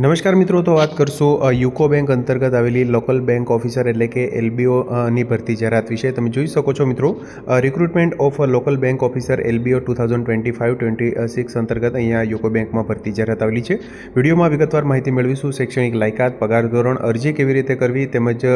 નમસ્કાર મિત્રો, તો વાત કરશું યુકો બેંક અંતર્ગત આવેલી લોકલ બેંક ઓફિસર એટલે કે એલબીઓ ની ભરતી જાહેરાત વિશે. તમે જોઈ શકો છો મિત્રો recruitment of local bank officer LBO two thousand twenty five twenty six અંતર્ગત અહીંયા યુકો બેંકમાં ભરતી જાહેરાત આવેલી છે. વિડીયોમાં વિગતવાર માહિતી મેળવીશું, શૈક્ષણિક લાયકાત, પગાર ધોરણ, અરજી કેવી રીતે કરવી, તેમજ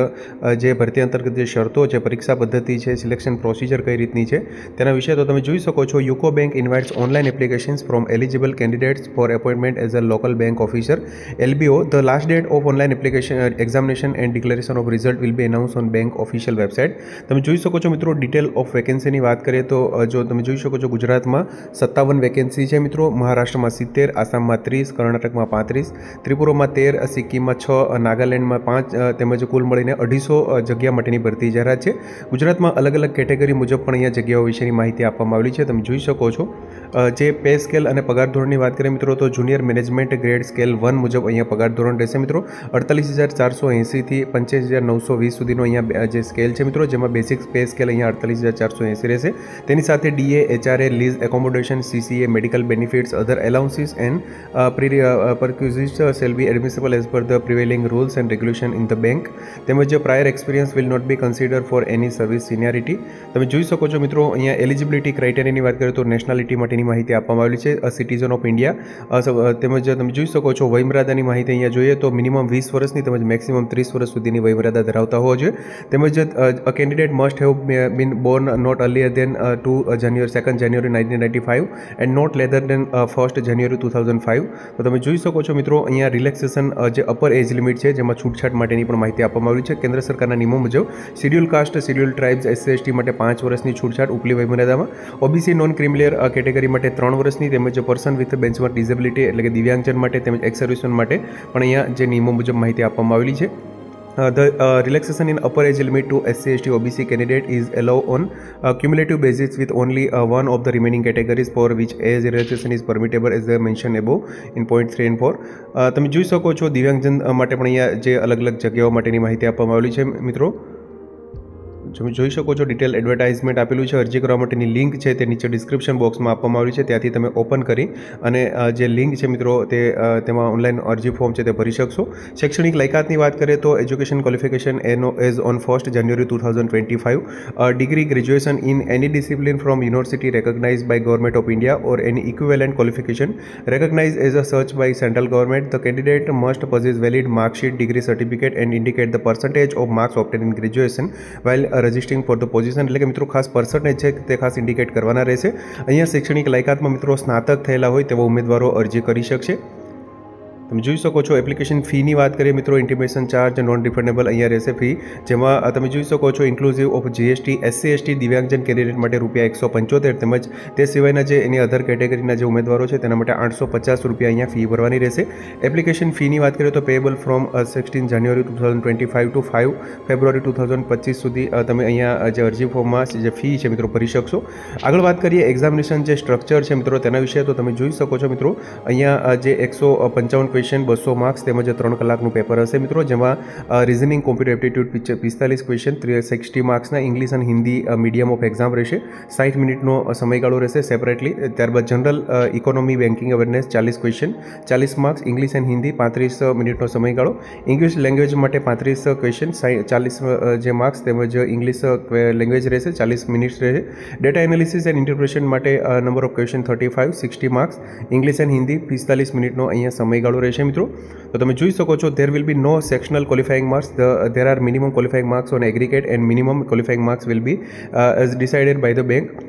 જે ભરતી અંતર્ગત જે શરતો છે, પરીક્ષા પદ્ધતિ છે સિલેક્શન પ્રોસિજર કઈ રીતની છે, તેના વિશે તો તમે જોઈ શકો છો, UCO bank invites online applications from eligible candidates for appointment as a local bank officer LBO, the last date of online application uh, examination and declaration of result will be announced on bank official. તમે જોઈ શકો છો મિત્રો detail of વેકેન્સીની વાત કરીએ તો જો તમે જોઈ શકો છો ગુજરાતમાં સત્તાવન વેકેન્સી છે મિત્રો મહારાષ્ટ્રમાં સિત્તેર આસામમાં ત્રીસ કર્ણાટકમાં પાંત્રીસ ત્રિપુરામાં તેર સિક્કિમમાં છ નાગાલેન્ડમાં પાંચ તેમજ કુલ મળીને અઢીસો જગ્યા માટેની ભરતી જાહેરાત છે ગુજરાતમાં અલગ અલગ કેટેગરી મુજબ પણ અહીંયા જગ્યાઓ વિશેની માહિતી આપવામાં આવેલી છે તમે જોઈ શકો છો જે પે સ્કેલ અને પગાર ધોરણની વાત કરીએ મિત્રો તો junior management grade scale one મુજબ અહીંયા પગાર ધોરણ રહેશે મિત્રો. અડતાલીસ હજાર ચારસો એંસીથી પંચ્યાસી હજાર નવસો વીસ સુધીનો અહીંયા જે સ્કેલ છે મિત્રો, જેમાં બેસિક પે સ્કેલ અહીંયા અડતાલીસ હજાર ચારસો એંસી રહેશે. તેની સાથે DA, HRA, lease, accommodation, CCA, medical benefits, other allowances and pre perquisites shall be admissible as per the prevailing rules and regulation in the bank. તેમજ prior experience will not be consider for any service seniority. તમે જોઈ શકો છો મિત્રો, અહીંયા eligibility ક્રાઇટેરિયાની વાત કરીએ તો નેશનાલિટી માટેની માહિતી આપવામાં આવેલી છે સિટીઝન ઓફ ઇન્ડિયા. તેમજ તમે જોઈ શકો છો વયમર્યાદાની માહિતી અહીંયા જોઈએ તો મિનિમમ વીસ વર્ષની તેમજ મેક્સિમમ ત્રીસ વર્ષ સુધીની વયમર્યાદા ધરાવતા હોવા જોઈએ. તેમજ, a candidate must have been born not earlier than two January second January nineteen ninety five and not later than first January two thousand five તો તમે જોઈ શકો છો મિત્રો, અહીંયા રિલેક્સેશન જે અપર એજ લિમિટ છે, જેમાં છૂટછાટ માટેની પણ માહિતી આપવામાં આવી છે. કેન્દ્ર સરકારના નિયમો મુજબ schedule caste schedule tribes SC ST માટે પાંચ વર્ષની છૂટછાટ ઉપલી વયમર્યાદામાં. OBC non creamy layer category માટે ત્રણ વર્ષની તેમજ પર્સન વિથ બેન્ચમાર્ક ડિઝેબિલિટી એટલે કે દિવ્યાંગજન માટે તેમજ એક્સ સર્વિસમેન માટે પણ અહીંયા જે નિયમો મુજબ માહિતી આપવામાં આવેલી છે Uh, uh, age limit to SC, ST, OBC candidate is allowed on uh, cumulative basis with only uh, one of the remaining categories for which age relaxation is permittable as the mentioned above in point 3 and 4. Uh, તમે જોઈ શકો છો દિવ્યાંગજન માટે પણ અહીંયા જે અલગ અલગ જગ્યાઓ માટેની માહિતી આપવામાં આવેલી છે મિત્રો તમે જોઈ શકો છો ડિટેલ એડવર્ટાઇઝમેન્ટ આપેલું છે અરજી કરવા માટેની લિંક છે તે નીચે ડિસ્ક્રિપ્શન બોક્સમાં આપવામાં આવ્યું છે ત્યાંથી તમે ઓપન કરી અને અ, જે લિંક છે મિત્રો તે અ, તેમાં ઓનલાઈન અરજી ફોર્મ છે તે ભરી શકશો શૈક્ષણિક લાયકાતની વાત કરીએ તો એજ્યુકેશન ક્વોલિફિકેશન એનો as on first January two thousand twenty five degree graduation in any discipline from university by government of India or any equivalent qualification recognized as a such by central government the candidate must possess valid mark sheet degree certificate and indicate the percentage of marks obtained in graduation while uh, for the position એટલે કે મિત્રો ખાસ percentage છે તે ખાસ indicate કરવાના રહેશે. અહીંયા શૈક્ષણિક લાયકાતમાં મિત્રો સ્નાતક થયેલા હોય તેવા ઉમેદવારો અરજી કરી શકશે. તમે જોઈ શકો છો એપ્લિકેશન ફીની વાત કરીએ મિત્રો ઇન્ટિમેશન ચાર્જ નોન રિફંડેબલ અહીંયા રહેશે ફી જેમાં તમે જોઈ શકો છો inclusive of GST SC ST દિવ્યાંગજન candidate માટે રૂપિયા એકસો પંચોતેર તેમજ તે સિવાયના જે એની અધર કેટેગરીના જે ઉમેદવારો છે તેના માટે આઠસો પચાસ રૂપિયા અહીંયા ફી ભરવાની રહેશે. એપ્લિકેશન ફીની વાત કરીએ તો payable from sixteen January two thousand twenty five to five February two thousand પચીસ સુધી તમે અહીંયા જે અરજી ફોર્મમાં જે ફી છે મિત્રો ભરી શકશો. આગળ વાત કરીએ એક્ઝામિનેશન જે સ્ટ્રક્ચર છે મિત્રો તેના વિશે, તો તમે જોઈ શકો છો મિત્રો, અહીંયા જે એકસો પંચાવન ક્વેશ્ચન બસો માર્ક્સ તેમજ ત્રણ કલાકનું પેપર હશે. મિત્રો, જેમાં રિઝનિંગ કોમ્પ્યુટર એપ્ટિટ્યૂડ પિસ્તાલીસ ક્વેશ્ચન સિક્સટી માર્ક્સના ઇંગ્લિશ અને હિન્દી મીડિયમ ઓફ એક્ઝામ રહેશે. સાઠ મિનિટનો સમયગાળો રહેશે સેપરેટલી ત્યારબાદ જનરલ ઇકોનોમી બેન્કિંગ અવેરનેસ ચાલીસ ક્વેશ્ચન ચાલીસ માર્ક્સ ઇંગ્લિશ એન્ડ હિન્દી પાંત્રીસ મિનિટનો સમયગાળો. ઇંગ્લિશ લેંગ્વેજ માટે પાંત્રીસ ક્વેશ્ચન ચાલીસ જે માર્ક્સ તેમજ ઇંગ્લિશ લેંગ્વેજ રહેશે, ચાલીસ મિનિટ્સ રહેશે. ડેટા એનાલિસિસ એન્ડ ઇન્ટરપ્રેશન માટે number of question thirty five sixty marks English and Hindi પિસ્તાલીસ મિનિટનો અહીંયા સમયગાળો રહેશે મિત્રો. તો તમે જોઈ શકો છો there will be no sectional qualifying marks there are minimum qualifying marks on aggregate and minimum qualifying marks will be as decided by the bank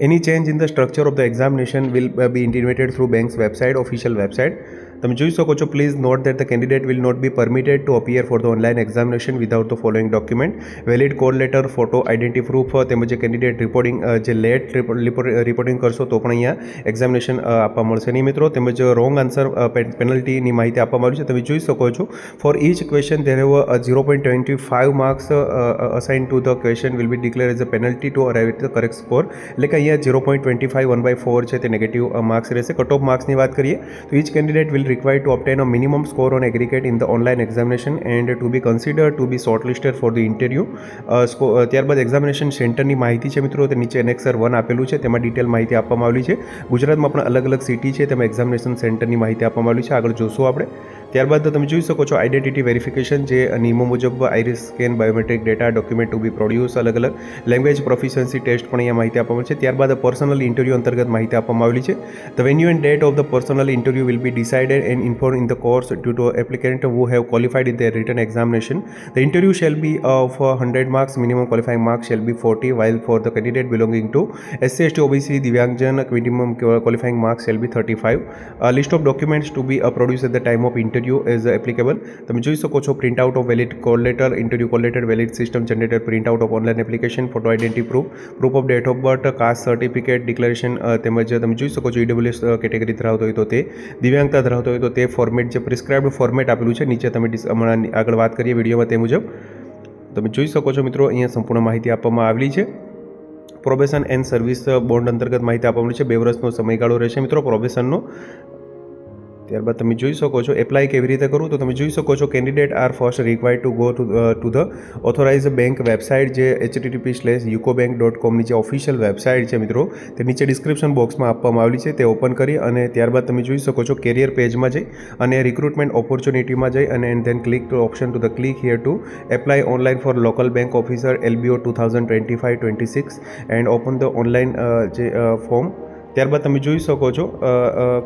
Any change in the structure of the examination will uh, be intimated through bank's website, official website. તમે જોઈ શકો છો please note that the candidate will not be permitted to appear for the online examination without the following document valid call letter photo identity proof તેમજ candidate reporting જે late reporting કરશો તો પણ અહીંયા એક્ઝામિનેશન આપવા મળશે. નહીં મિત્રો, તેમજ રોંગ આન્સર પેનલ્ટીની માહિતી આપવામાં આવી છે. તમે જોઈ શકો છો for each question there have zero point twenty five marks assign to the question will be declare as a penalty to arrive at the correct score એટલે કે અહીંયા zero point twenty five one by four છે, તે negative marks રહેશે. Cut off માર્ક્સની વાત કરીએ, તો each candidate will require to obtain a minimum score on aggregate in the online examination and to be considered to be shortlisted for the interview. સ્કો- અ, ત્યારબાદ એક્ઝામિનેશન સેન્ટરની માહિતી છે મિત્રો તે નીચે એનેક્સર વન આપેલું છે તેમાં ડિટેલ માહિતી આપવામાં આવેલી છે. ગુજરાતમાં પણ અલગ અલગ સિટી છે તેમાં એક્ઝામિનેશન સેન્ટરની માહિતી આપવામાં આવેલી છે. આગળ જોશું આપણે. ત્યારબાદ તમે જોઈ શકો છો આઈડેન્ટિટી વેરિફિકેશન જે નિયમો મુજબ iris scan biometric data document to be produce અલગ અલગ લેંગ્વેજ પ્રોફિશન્સી ટેસ્ટ પણ અહીંયા માહિતી આપવામાં છે ત્યારબાદ પર્સનલ ઇન્ટરવ્યૂ અંતર્ગત માહિતી આપવામાં આવેલી છે the venue and date of the personal interview will be decided and inform in the course due to applicant qualified in their written examination. The interview shall be of uh, 100 marks, minimum qualifying marks shall be 40, while for the candidate belonging to SC, ST, OBC, Divyangjan, minimum qualifying marks shall be 35. A list of documents to be uh, produced at the time of interview is applicable તમે જોઈ શકો છો print out of valid call letter interview call valid system generated print out of online application photo identity proof proof of date of birth caste certificate declaration તેમજ તમે જોઈ શકો છો EWS category ધરાવતો હોય તો તે, દિવ્યાંગતા ધરાવતો હોય તો તે ફોર્મેટ જે પ્રિસ્ક્રાઇબ્ડ ફોર્મેટ આપેલું છે, નીચે તમે હમણાં આગળ વાત કરીએ વિડીયોમાં તે મુજબ. તમે જોઈ શકો છો મિત્રો, અહીંયા સંપૂર્ણ માહિતી આપવામાં આવેલી છે. પ્રોબેશન એન્ડ સર્વિસ બોન્ડ અંતર્ગત માહિતી આપવામાં છે. બે વર્ષનો સમયગાળો રહેશે મિત્રો પ્રોબેશનનો ત્યારબાદ તમે જોઈ શકો છો એપ્લાય કેવી રીતે કરવું? તો તમે જોઈ શકો છો candidate are first require to go to the authorize bank website જે HTTP slash UCO bank dot કોમની જે ઓફિશિયલ વેબસાઇટ છે મિત્રો, તે નીચે ડિસ્ક્રિપ્શન બોક્સમાં આપવામાં આવેલી છે, તે ઓપન કરી અને ત્યારબાદ તમે જોઈ શકો છો કેરિયર પેજમાં જઈ અને રિક્રુટમેન્ટ ઓપોર્ચ્યુનિટીમાં જઈ અને and then click to option to the click here to apply online for local bank officer LBO two thousand twenty five twenty six and open the online જે ફોર્મ ત્યારબાદ તમે જોઈ શકો છો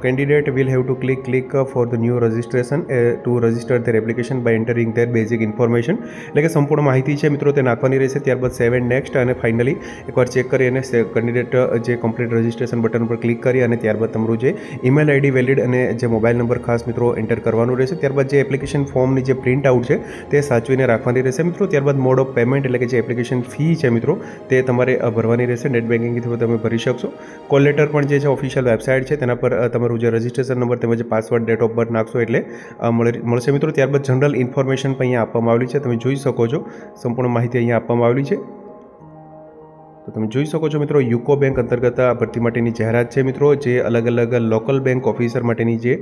candidate will have to click click for the new registration to register their application by entering their basic information એટલે કે સંપૂર્ણ માહિતી છે મિત્રો તે નાખવાની રહેશે, ત્યારબાદ સેવન નેક્સ્ટ અને ફાઇનલી એકવાર ચેક કરી અને કેન્ડિડેટ જે કમ્પ્લીટ રજિસ્ટ્રેશન બટન પર ક્લિક કરી અને ત્યારબાદ તમારું જે ઈમેલ આઈડી વેલિડ અને જે મોબાઈલ નંબર ખાસ મિત્રો એન્ટર કરવાનું રહેશે. ત્યારબાદ જે એપ્લિકેશન ફોર્મની જે પ્રિન્ટ આઉટ છે તે સાચવીને રાખવાની રહેશે મિત્રો. ત્યારબાદ મોડ ઓફ પેમેન્ટ એટલે કે જે એપ્લિકેશન ફી છે મિત્રો તે તમારે ભરવાની રહેશે. નેટ બેન્કિંગથી તમે ભરી શકશો. કોલ લેટર પણ જે છે ઓફિશિયલ વેબસાઇટ છે, તેના પર તમારું જે રજિસ્ટ્રેશન નંબર તેમજ પાસવર્ડ ડેટ ઓફ બર્થ નાખશો એટલે મળશે. મિત્રો, ત્યારબાદ જનરલ ઇન્ફોર્મેશન પણ અહીંયા આપવામાં આવેલી છે. તમે જોઈ શકો છો, સંપૂર્ણ માહિતી અહીંયા આપવામાં આવેલી છે. તો તમે જોઈ શકો છો, મિત્રો, યુકો બેંક અંતર્ગત આ ભરતી માટેની જાહેરાત છે, મિત્રો, જે અલગ અલગ લોકલ બેંક ઓફિસર માટેની જે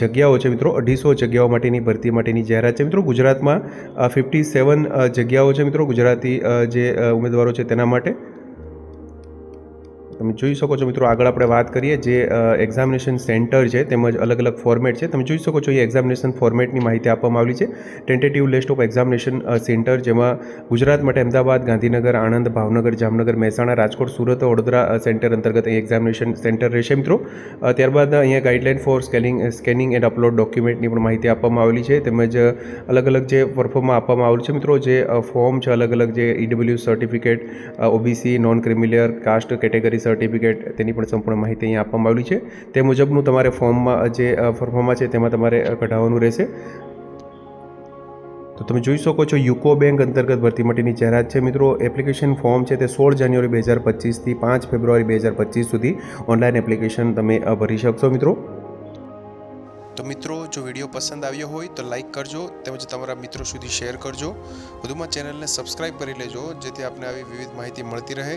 જગ્યાઓ છે, મિત્રો, અઢીસો જગ્યાઓ માટેની ભરતી માટેની જાહેરાત છે. મિત્રો, ગુજરાતમાં ફિફ્ટી સેવન જગ્યાઓ છે, મિત્રો, ગુજરાતી જે ઉમેદવારો છે, તેના માટે તમે જોઈ શકો છો મિત્રો, આગળ આપણે વાત કરીએ જે એક્ઝામિનેશન સેન્ટર છે, તેમજ અલગ અલગ ફોર્મેટ છે. તમે જોઈ શકો છો, એ એક્ઝામિનેશન ફોર્મેટની માહિતી આપવામાં આવેલી છે. Tentative list of examination centre જેમાં ગુજરાત માટે અમદાવાદ, ગાંધીનગર, આણંદ, ભાવનગર, જામનગર, મહેસાણા, રાજકોટ, સુરત, વડોદરા સેન્ટર અંતર્ગત અહીં એક્ઝામિનેશન સેન્ટર રહેશે મિત્રો. ત્યારબાદ અહીંયા guideline for scanning scanning and upload ડોક્યુમેન્ટની પણ માહિતી આપવામાં આવેલી છે. તેમજ અલગ અલગ જે પરફોર્મમાં આપવામાં આવેલું છે મિત્રો, જે ફોર્મ છે, અલગ અલગ જે EWS certificate OBC non creamy layer caste category certificate તેની પણ સંપૂર્ણ માહિતી અહીંયા આપવામાં આવેલી છે. તે મુજબનું તમારે ફોર્મમાં, જે ફોર્મમાં છે તેમાં તમારે કઢાવવાનું રહેશે. તો તમે જોઈ શકો છો, યુકો બેંક અંતર્ગત ભરતી માટેની જાહેરાત છે. મિત્રો, એપ્લિકેશન ફોર્મ છે તે સોળ જાન્યુઆરી બે હજાર પચીસથી પાંચ ફેબ્રુઆરી બે હજાર પચીસ સુધી ઓનલાઈન એપ્લિકેશન તમે ભરી શકશો, મિત્રો. તો મિત્રો, જો વીડિયો પસંદ આવ્યો હોય તો લાઈક કરજો તેમજ તમારા મિત્રો સુધી શેર કરજો. વધુમાં ચેનલને સબસ્ક્રાઇબ કરી લેજો જેથી આપને આવી વિવિધ માહિતી મળતી રહે.